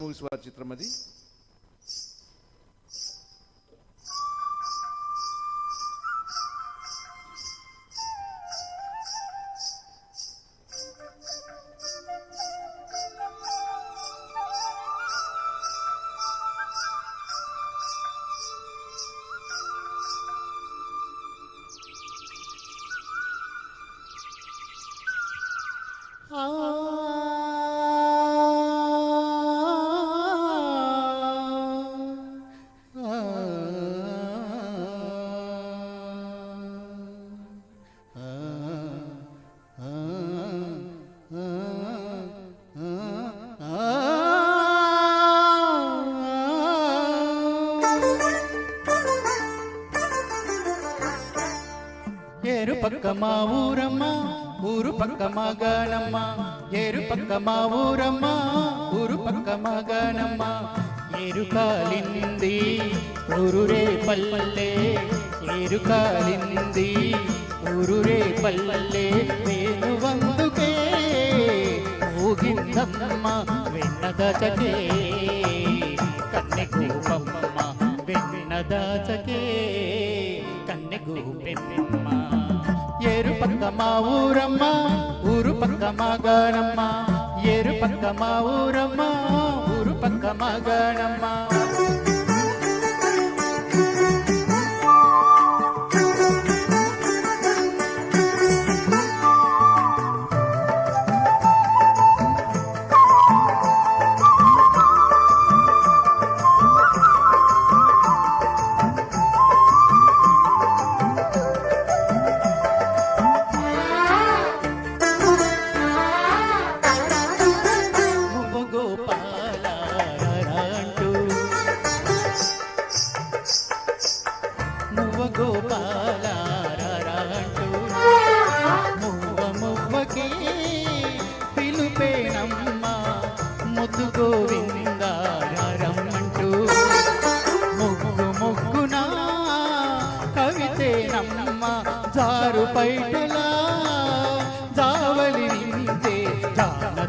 João Soares de Tramadi. Ah. ఏరు పక్క మా ఊరమ్మ ఊరు పక్క మా గానమ్మ. ఏరు పక్క మా ఊరమ్మ ఊరు పక్క మా గానమ్మ. ఏరు కాలింది ఊరురే పల్లె ఏరు కాలింది ఊరురే పల్లె. వేణు వందుకే ఊగిందమ్మ వెన్నదచకే. కన్నె గోపమ్మ వెన్నదచకే. కన్నె గోపెమ్మ ఏరు పక్క మా ఊరమ్మ ఊరు పక్క మా గానమ్మ ఏరు పక్క మా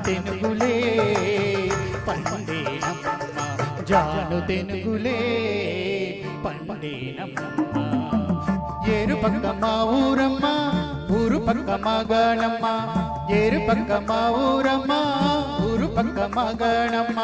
తెనుగులే పండేనమ్మ జాను తెనుగులే పండేనమ్మ ఏరు పక్క మా ఊరమ్మ ఊరు పక్క మా గణమ్మ. ఏరు పక్క మా ఊరమ్మ ఊరు పక్క మా గణమ్మ.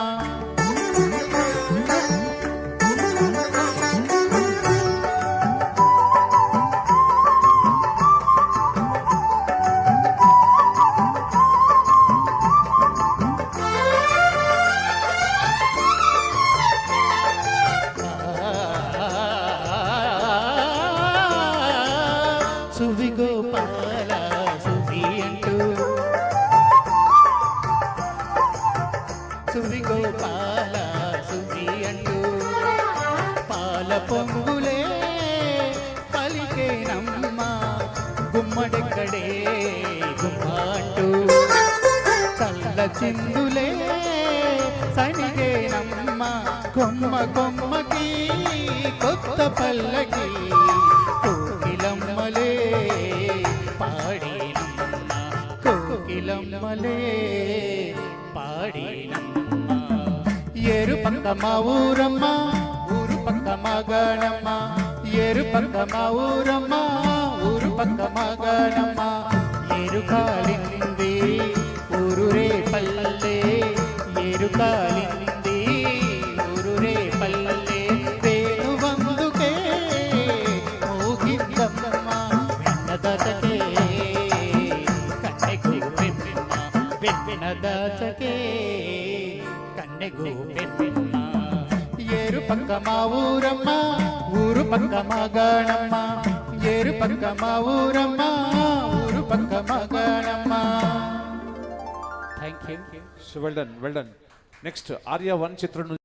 సువి గోపాల సువి అంటూ. సువి గోపాల సువి అంటూ. పాల పొంగులే పలికేనమ్మ గుమ్మడెక్కడే గుమ్మంటూ చల్ల చిందులే సనిగేనమ్మ కొమ్మ కొమ్మకి కొత్త పల్లకి కోకిలమ్మలే పాడేనమ్మ. ఏరు పక్క మా ఊరమ్మ. ఊరు పక్క మా గణమ్మ. ఏరు పక్క మా ఊరమ్మ. ఊరు పక్క మా గణమ్మ. ఏరు కాలింది. ఏరు పక్క మా ఊరమ్మ ఊరు పక్క మా గణమ్మ. ఏరు పక్క మా ఊరమ్మ ఊరు పక్క మా గణమ్మ. Thank you so well done well done next Arya one చిత్రం